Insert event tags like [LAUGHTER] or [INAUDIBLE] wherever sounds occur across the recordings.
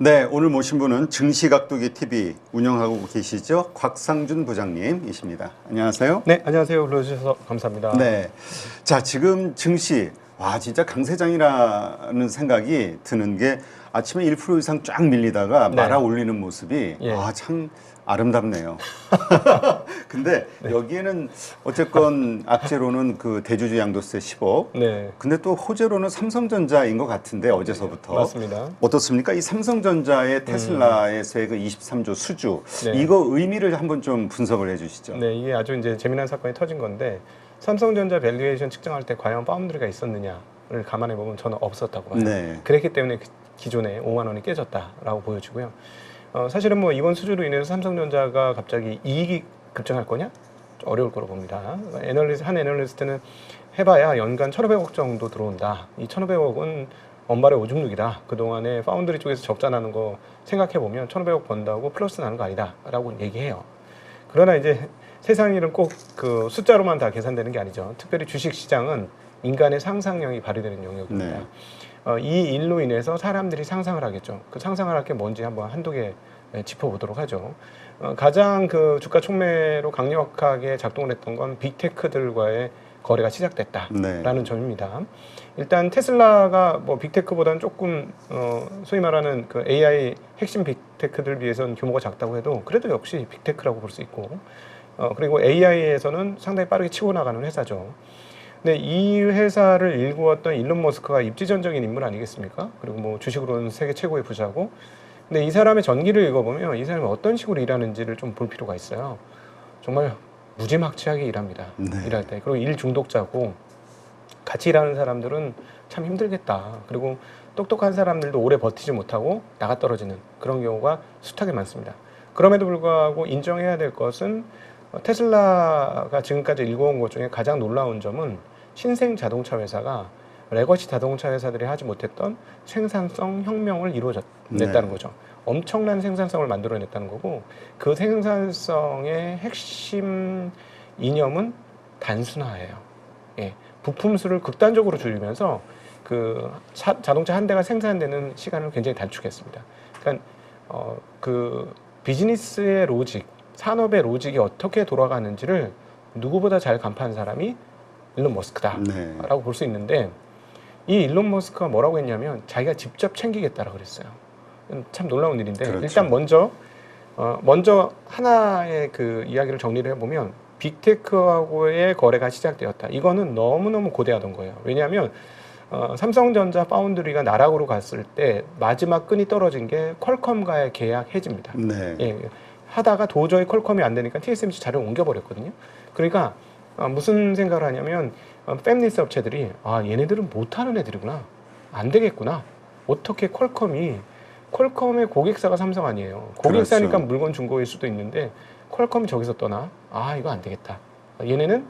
네, 오늘 모신 분은 증시각도기 TV 운영하고 계시죠? 곽상준 부장님이십니다. 안녕하세요. 네, 안녕하세요. 불러주셔서 감사합니다. 네. 자, 지금 증시, 와, 진짜 강세장이라는 생각이 드는 게 아침에 1% 이상 쫙 밀리다가 네. 말아 올리는 모습이, 예. 아, 참 아름답네요. [LAUGHS] 근데 네. 여기에는 어쨌건 악재로는 그 대주주 양도세 10억, 네, 근데 또 호재로는 삼성전자인 것 같은데 어제서부터 맞습니다. 어떻습니까? 이 삼성전자의 테슬라에서의 그 23조 수주 음. 네. 이거 의미를 한번 좀 분석을 해주시죠. 네, 이게 아주 이제 재미난 사건이 터진 건데 삼성전자 밸류에이션 측정할 때 과연 파운드리가 있었느냐를 감안해 보면 저는 없었다고 봐요. 네. 그랬기 때문에 그 기존에 5만 원이 깨졌다라고 보여지고요. 어, 사실은 뭐 이번 수주로 인해서 삼성전자가 갑자기 이익이 급증할 거냐? 좀 어려울 거로 봅니다. 애널리스 한 애널리스트는 해봐야 연간 1,500억 정도 들어온다. 이 1,500억은 원발의 오줌누기다. 그동안에 파운드리 쪽에서 적자 나는 거 생각해 보면 1,500억 번다고 플러스 나는 거 아니다 라고 얘기해요. 그러나 이제 세상 일은 꼭 그 숫자로만 다 계산되는 게 아니죠. 특별히 주식 시장은 인간의 상상력이 발휘되는 영역입니다. 네. 어, 이 일로 인해서 사람들이 상상을 하겠죠. 그 상상을 할 게 뭔지 한번 한두 개 예, 짚어보도록 하죠. 어, 가장 그 주가 촉매로 강력하게 작동을 했던 건 빅테크들과의 거래가 시작됐다라는 네. 점입니다. 일단 테슬라가 뭐 빅테크보다는 조금 어, 소위 말하는 그 AI 핵심 빅테크들 비해서는 규모가 작다고 해도 그래도 역시 빅테크라고 볼 수 있고 어, 그리고 AI에서는 상당히 빠르게 치고 나가는 회사죠. 근데 이 회사를 일구었던 일론 머스크가 입지전적인 인물 아니겠습니까? 그리고 뭐 주식으로는 세계 최고의 부자고. 근데 이 사람의 전기를 읽어보면 이 사람이 어떤 식으로 일하는지를 좀 볼 필요가 있어요. 정말 무지막지하게 일합니다. 네. 일할 때. 그리고 일 중독자고 같이 일하는 사람들은 참 힘들겠다. 그리고 똑똑한 사람들도 오래 버티지 못하고 나가 떨어지는 그런 경우가 숱하게 많습니다. 그럼에도 불구하고 인정해야 될 것은 어, 테슬라가 지금까지 일궈온 것 중에 가장 놀라운 점은 신생 자동차 회사가 레거시 자동차 회사들이 하지 못했던 생산성 혁명을 이루어냈다는 네. 거죠. 엄청난 생산성을 만들어냈다는 거고 그 생산성의 핵심 이념은 단순화예요. 예, 부품 수를 극단적으로 줄이면서 그 차- 자동차 한 대가 생산되는 시간을 굉장히 단축했습니다. 그러니까 어, 그 비즈니스의 로직, 산업의 로직이 어떻게 돌아가는지를 누구보다 잘 간파한 사람이 일론 머스크다. 네. 라고 볼수 있는데 이 일론 머스크가 뭐라고 했냐면 자기가 직접 챙기겠다라고 그랬어요. 음, 참 놀라운 일인데 그렇죠. 일단 먼저 어, 먼저 하나의 그 이야기를 정리를 해보면 빅테크하고의 거래가 시작되었다. 이거는 너무너무 고대하던 거예요. 왜냐하면 어, 삼성전자 파운드리가 나락으로 갔을 때 마지막 끈이 떨어진 게 퀄컴과의 계약 해지입니다. 네. 예, 하다가 도저히 퀄컴이 안 되니까 TSMC 자료를 옮겨버렸거든요. 그러니까 어, 무슨 생각을 하냐면 어, 팹리스 업체들이 아 얘네들은 못하는 애들이구나. 안 되겠구나. 어떻게 퀄컴이 퀄컴의 고객사가 삼성 아니에요. 고객사니까 그렇죠. 물건 중고일 수도 있는데 퀄컴이 저기서 떠나? 아 이거 안 되겠다. 얘네는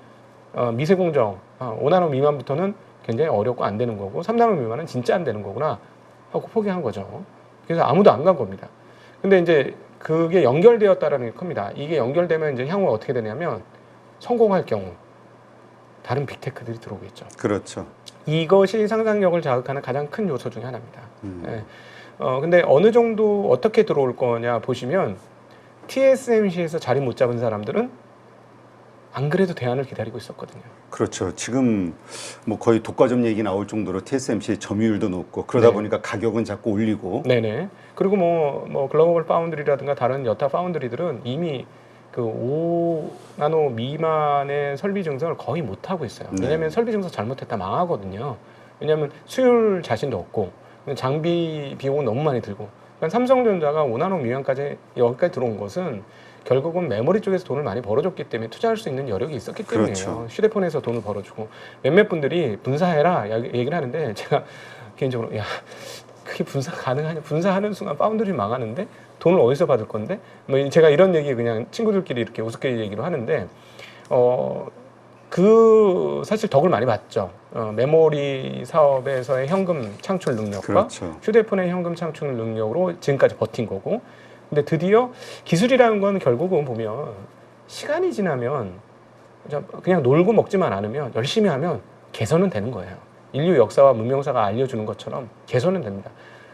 어, 미세 공정 어, 5나노 미만부터는 굉장히 어렵고 안 되는 거고 3나노 미만은 진짜 안 되는 거구나 하고 포기한 거죠. 그래서 아무도 안 간 겁니다. 근데 이제 그게 연결되었다라는 게 큽니다. 이게 연결되면 이제 향후 어떻게 되냐면 성공할 경우 다른 빅테크들이 들어오겠죠. 그렇죠. 이것이 상상력을 자극하는 가장 큰 요소 중에 하나입니다. 음. 예. 어, 근데 어느 정도 어떻게 들어올 거냐 보시면 TSMC에서 자리 못 잡은 사람들은 안 그래도 대안을 기다리고 있었거든요. 그렇죠. 지금 뭐 거의 독과점 얘기 나올 정도로 TSMC의 점유율도 높고 그러다 네. 보니까 가격은 자꾸 올리고 네네. 그리고 뭐, 뭐 글로벌 파운드리라든가 다른 여타 파운드리들은 이미 그 5나노 미만의 설비 증성을 거의 못 하고 있어요. 네. 왜냐하면 설비 증성 잘못했다 망하거든요. 왜냐하면 수율 자신도 없고 장비 비용은 너무 많이 들고. 그러니까 삼성전자가 5나노 미만까지 여기까지 들어온 것은 결국은 메모리 쪽에서 돈을 많이 벌어줬기 때문에 투자할 수 있는 여력이 있었기 때문이에요. 그렇죠. 휴대폰에서 돈을 벌어주고 몇몇 분들이 분사해라 야- 얘기를 하는데 제가 개인적으로 야 그게 분사 가능하냐? 분사하는 순간 파운드리 망하는데 돈을 어디서 받을 건데? 뭐 제가 이런 얘기 그냥 친구들끼리 이렇게 우습게 얘기로 하는데 어. 그 사실 덕을 많이 봤죠. 어, 메모리 사업에서의 현금 창출 능력과 그렇죠. 휴대폰의 현금 창출 능력으로 지금까지 버틴 거고. 근데 드디어 기술이라는 건 결국은 보면 시간이 지나면 그냥 놀고 먹지만 않으면 열심히 하면 개선은 되는 거예요. 인류 역사와 문명사가 알려주는 것처럼 개선은 됩니다.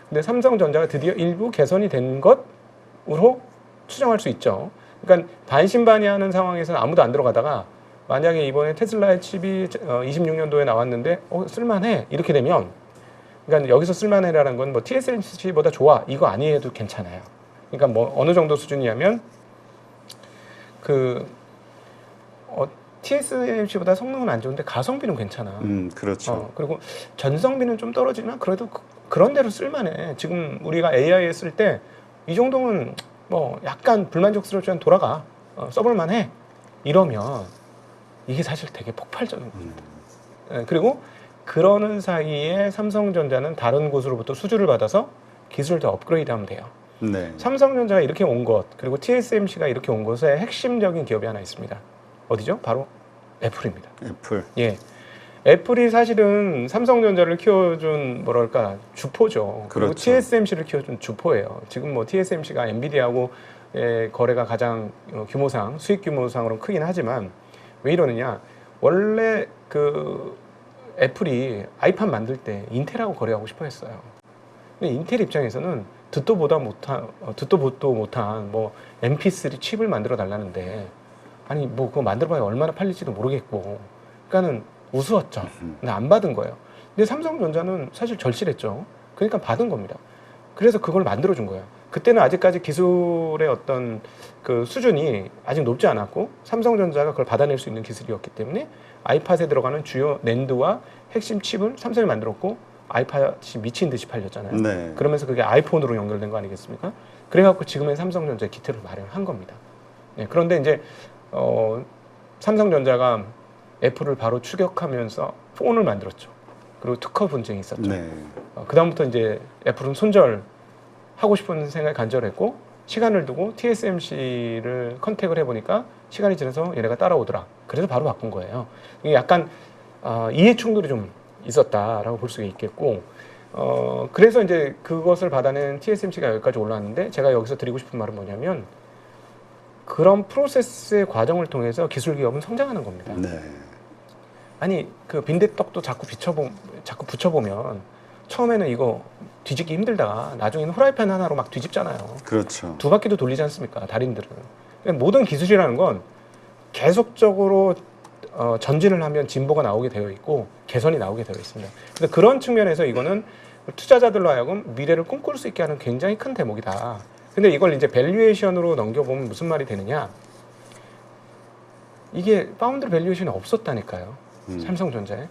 근데 삼성전자가 드디어 일부 개선이 된 것으로 추정할 수 있죠. 그러니까 반신반의하는 상황에서는 아무도 안 들어가다가 만약에 이번에 테슬라의 칩이 26년도에 나왔는데 어, 쓸만해 이렇게 되면 그러니까 여기서 쓸만해라는 건 뭐 TSMC보다 좋아 이거 아니해도 괜찮아요. 그러니까 뭐 어느 정도 수준이냐면 그 어, TSMC보다 성능은 안 좋은데 가성비는 괜찮아. 음, 그렇죠. 어, 그리고 전성비는 좀 떨어지면 그래도 그, 런 대로 쓸만해. 지금 우리가 AI 쓸때이 정도면 뭐 약간 불만족스러울지만 돌아가 어, 써볼만해. 이러면 이게 사실 되게 폭발적인 겁니다. 예, 그리고 그러는 사이에 삼성전자는 다른 곳으로부터 수주를 받아서 기술을 더 업그레이드하면 돼요. 네. 삼성전자가 이렇게 온 것, 그리고 TSMC가 이렇게 온 것의 핵심적인 기업이 하나 있습니다. 어디죠? 바로 애플입니다. 애플. 예. 애플이 사실은 삼성전자를 키워준 뭐랄까 주포죠. 그리고 그렇죠. TSMC를 키워준 주포예요. 지금 뭐 TSMC가 엔비디아하고 예, 거래가 가장 어, 규모상 수익 규모상으로 크긴 하지만 왜 이러느냐? 원래 그 애플이 아이팟 만들 때 인텔하고 거래하고 싶어했어요. 근데 인텔 입장에서는 듣도 보다 못한 어, 듣도 보도 못한 뭐 MP3 칩을 만들어 달라는데 아니 뭐 그거 만들어봐야 얼마나 팔릴지도 모르겠고 그러니까는 우스웠죠. 근데 안 받은 거예요. 근데 삼성전자는 사실 절실했죠. 그러니까 받은 겁니다. 그래서 그걸 만들어 준 거예요. 그때는 아직까지 기술의 어떤 그 수준이 아직 높지 않았고 삼성전자가 그걸 받아낼 수 있는 기술이었기 때문에 아이팟에 들어가는 주요 낸드와 핵심 칩을 삼성이 만들었고 아이팟이 미친 듯이 팔렸잖아요. 네. 그러면서 그게 아이폰으로 연결된 거 아니겠습니까? 그래갖고 지금의 삼성전자 기틀을 마련한 겁니다. 네, 그런데 이제 어, 삼성전자가 애플을 바로 추격하면서 폰을 만들었죠. 그리고 특허 분쟁이 있었죠. 네. 어, 그다음부터 이제 애플은 손절 하고 싶은 생각이 간절했고 시간을 두고 TSMC를 컨택을 해보니까 시간이 지나서 얘네가 따라오더라. 그래서 바로 바꾼 거예요. 이게 약간 어, 이해 충돌이 좀 있었다라고 볼 수가 있겠고 어, 그래서 이제 그것을 받아낸 TSMC가 여기까지 올라왔는데 제가 여기서 드리고 싶은 말은 뭐냐면 그런 프로세스의 과정을 통해서 기술 기업은 성장하는 겁니다. 네. 아니 그 빈대떡도 자꾸 비춰보 자꾸 붙여보면 처음에는 이거 뒤집기 힘들다가 나중에는 후라이팬 하나로 막 뒤집잖아요. 그렇죠. 두 바퀴도 돌리지 않습니까? 달인들은. 그러니까 모든 기술이라는 건 계속적으로 어, 전진을 하면 진보가 나오게 되어 있고 개선이 나오게 되어 있습니다. 그래서 그런 측면에서 이거는 투자자들로 하여금 미래를 꿈꿀 수 있게 하는 굉장히 큰 대목이다. 근데 이걸 이제 밸류에이션으로 넘겨보면 무슨 말이 되느냐? 이게 파운드리 밸류에이션이 없었다니까요. 음. 삼성전자에.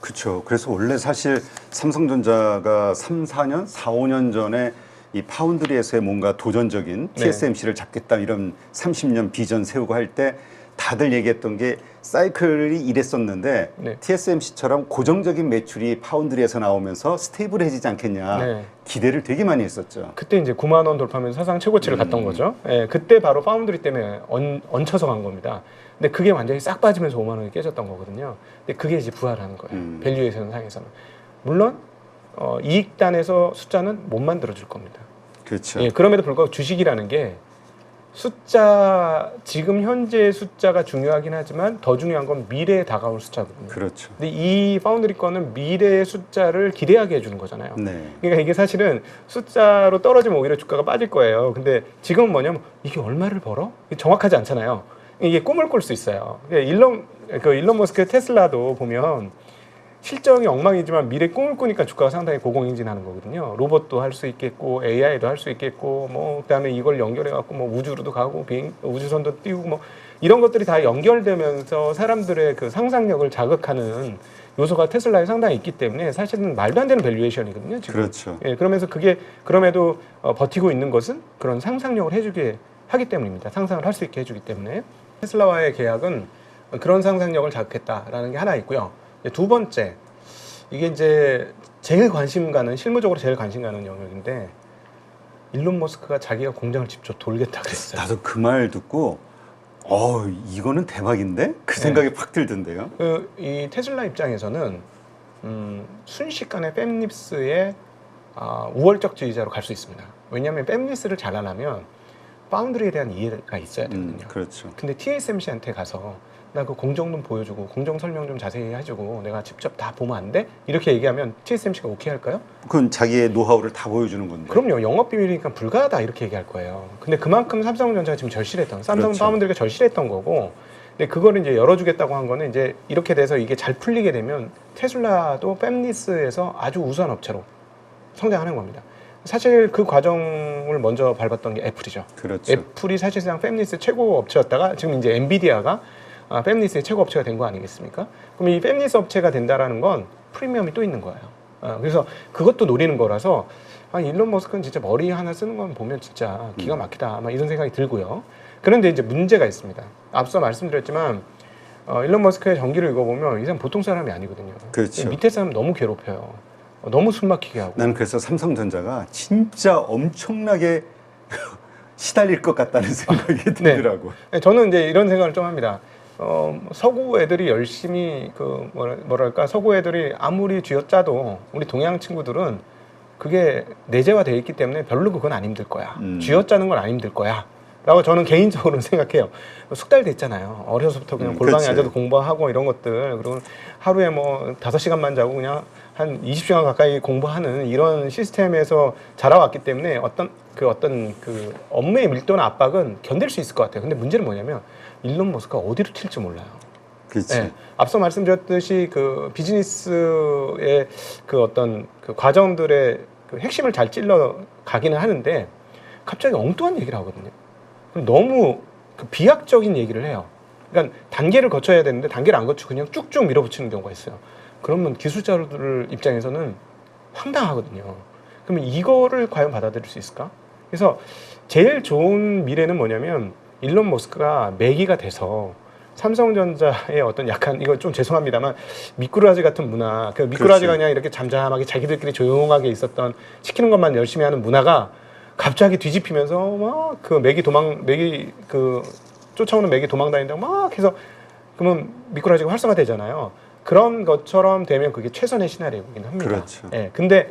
그렇죠. 그래서 원래 사실 삼성전자가 3, 4년, 4, 5년 전에 이 파운드리에서의 뭔가 도전적인 네. TSMC를 잡겠다 이런 30년 비전 세우고 할때 다들 얘기했던 게 사이클이 이랬었는데 네. TSMC처럼 고정적인 매출이 파운드리에서 나오면서 스테이블해지지 않겠냐 네. 기대를 되게 많이 했었죠. 그때 이제 9만 원 돌파하면서 사상 최고치를 음. 갔던 거죠. 예, 그때 바로 파운드리 때문에 얹, 얹혀서 간 겁니다. 근데 그게 완전히 싹 빠지면서 5만 원이 깨졌던 거거든요. 근데 그게 이제 부활하는 거예요. 음. 밸류에이션 상에서는. 물론 어, 이익단에서 숫자는 못 만들어 줄 겁니다. 그렇죠. 예, 그럼에도 불구하고 주식이라는 게 숫자 지금 현재의 숫자가 중요하긴 하지만 더 중요한 건 미래에 다가올 숫자거든요. 그렇죠. 근데 이 파운드리 거는 미래의 숫자를 기대하게 해주는 거잖아요. 네. 그러니까 이게 사실은 숫자로 떨어지면 오히려 주가가 빠질 거예요. 근데 지금은 뭐냐면 이게 얼마를 벌어? 정확하지 않잖아요. 이게 꿈을 꿀 수 있어요. 그러니까 일론 그 일론 머스크 테슬라도 보면 실적이 엉망이지만 미래 꿈을 꾸니까 주가가 상당히 고공행진하는 거거든요. 로봇도 할 수 있겠고 AI도 할 수 있겠고 뭐 그다음에 이걸 연결해 갖고 뭐 우주로도 가고 비행 우주선도 띄우고 뭐 이런 것들이 다 연결되면서 사람들의 그 상상력을 자극하는 요소가 테슬라에 상당히 있기 때문에 사실은 말도 안 되는 밸류에이션이거든요. 지금. 그렇죠. 예, 그러면서 그게 그럼에도 어, 버티고 있는 것은 그런 상상력을 해주게 하기 때문입니다. 상상을 할 수 있게 해주기 때문에 테슬라와의 계약은 그런 상상력을 자극했다라는 게 하나 있고요. 이제 두 번째 이게 이제 제일 관심 가는 실무적으로 제일 관심 가는 영역인데 일론 머스크가 자기가 공장을 직접 돌겠다 그랬어요. 나도 그 말 듣고 어 이거는 대박인데 그 네. 생각이 확 들던데요. 그 이 테슬라 입장에서는 음, 순식간에 뺨립스의 아, 우월적 지휘자로 갈 수 있습니다. 왜냐하면 뺨립스를 잘안 하면 파운드리에 대한 이해가 있어야 음, 되거든요. 그렇죠. 근데 TSMC한테 가서 나 그 공정 좀 보여주고 공정 설명 좀 자세히 해주고 내가 직접 다 보면 안 돼? 이렇게 얘기하면 TSMC가 오케이 할까요? 그건 자기의 노하우를 다 보여주는 건데. 그럼요. 영업 비밀이니까 불가하다 이렇게 얘기할 거예요. 근데 그만큼 삼성전자가 지금 절실했던 삼성 그렇죠. 파운드리가 절실했던 거고. 근데 그거를 이제 열어주겠다고 한 거는 이제 이렇게 돼서 이게 잘 풀리게 되면 테슬라도 팹리스에서 아주 우수한 업체로 성장하는 겁니다. 사실 그 과정을 먼저 밟았던 게 애플이죠. 그렇죠. 애플이 사실상 팹리스 최고 업체였다가 지금 이제 엔비디아가 아, 팹리스의 최고 업체가 된 거 아니겠습니까? 그럼 이 팹리스 업체가 된다라는 건 프리미엄이 또 있는 거예요. 아, 그래서 그것도 노리는 거라서 아, 일론 머스크는 진짜 머리 하나 쓰는 건 보면 진짜 기가 막히다. 아마 이런 생각이 들고요. 그런데 이제 문제가 있습니다. 앞서 말씀드렸지만 어, 일론 머스크의 전기를 읽어보면 이 사람 보통 사람이 아니거든요. 그렇죠. 밑에 사람 너무 괴롭혀요. 어, 너무 숨막히게 하고. 나는 그래서 삼성전자가 진짜 엄청나게 [LAUGHS] 시달릴 것 같다는 생각이 네. 들더라고. 네, 저는 이제 이런 생각을 좀 합니다. 어, 서구 애들이 열심히 그 뭐랄까 서구 애들이 아무리 쥐어짜도 우리 동양 친구들은 그게 내재화돼 있기 때문에 별로 그건 안 힘들 거야. 음. 쥐어짜는 건 안 힘들 거야. 라고 저는 개인적으로 [LAUGHS] 생각해요. 숙달 됐잖아요. 어려서부터 그냥 음, 골방에. 앉아서 공부하고 이런 것들. 그리고 하루에 뭐 다섯 시간만 자고 그냥 한 20시간 가까이 공부하는 이런 시스템에서 자라왔기 때문에 어떤 그 어떤 그 업무의 밀도나 압박은 견딜 수 있을 것 같아요. 근데 문제는 뭐냐면 일론 머스크가 어디로 튈지 몰라요. 그렇지. 네. 앞서 말씀드렸듯이 그 비즈니스의 그 어떤 그 과정들의 그 핵심을 잘 찔러 가기는 하는데 갑자기 엉뚱한 얘기를 하거든요. 그럼 너무 그 비약적인 얘기를 해요. 그러니까 단계를 거쳐야 되는데 단계를 안 거치고 그냥 쭉쭉 밀어붙이는 경우가 있어요. 그러면 기술자들 입장에서는 황당하거든요. 그러면 이거를 과연 받아들일 수 있을까? 그래서 제일 좋은 미래는 뭐냐면 일론 머스크가 매기가 돼서 삼성전자의 어떤 약간 이거 좀 죄송합니다만 미꾸라지 같은 문화, 그 미꾸라지가 그렇지. 그냥 이렇게 잠잠하게 자기들끼리 조용하게 있었던 시키는 것만 열심히 하는 문화가 갑자기 뒤집히면서 막 그 맥이 도망 맥이 그 쫓아오는 맥이 도망 다닌다고 막 해서 그러면 미꾸라지가 활성화되잖아요. 그런 것처럼 되면 그게 최선의 시나리오이긴 합니다. 그렇죠. 예. 근데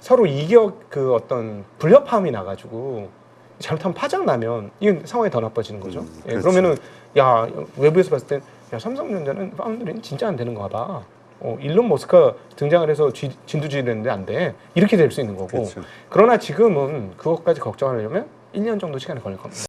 서로 이겨 그 어떤 불협화음이 나가지고 잘못하면 파장 나면 이건 상황이 더 나빠지는 거죠. 음, 예, 그렇죠. 그러면은 야 외부에서 봤을 땐 야 삼성전자는 파운드리는 진짜 안 되는 거 봐. 어, 일론 머스크가 등장을 해서 쥐- 진두지휘를 했는데 안 돼. 이렇게 될 수 있는 거고. 그렇죠. 그러나 지금은 그것까지 걱정하려면 1년 정도 시간이 걸릴 겁니다.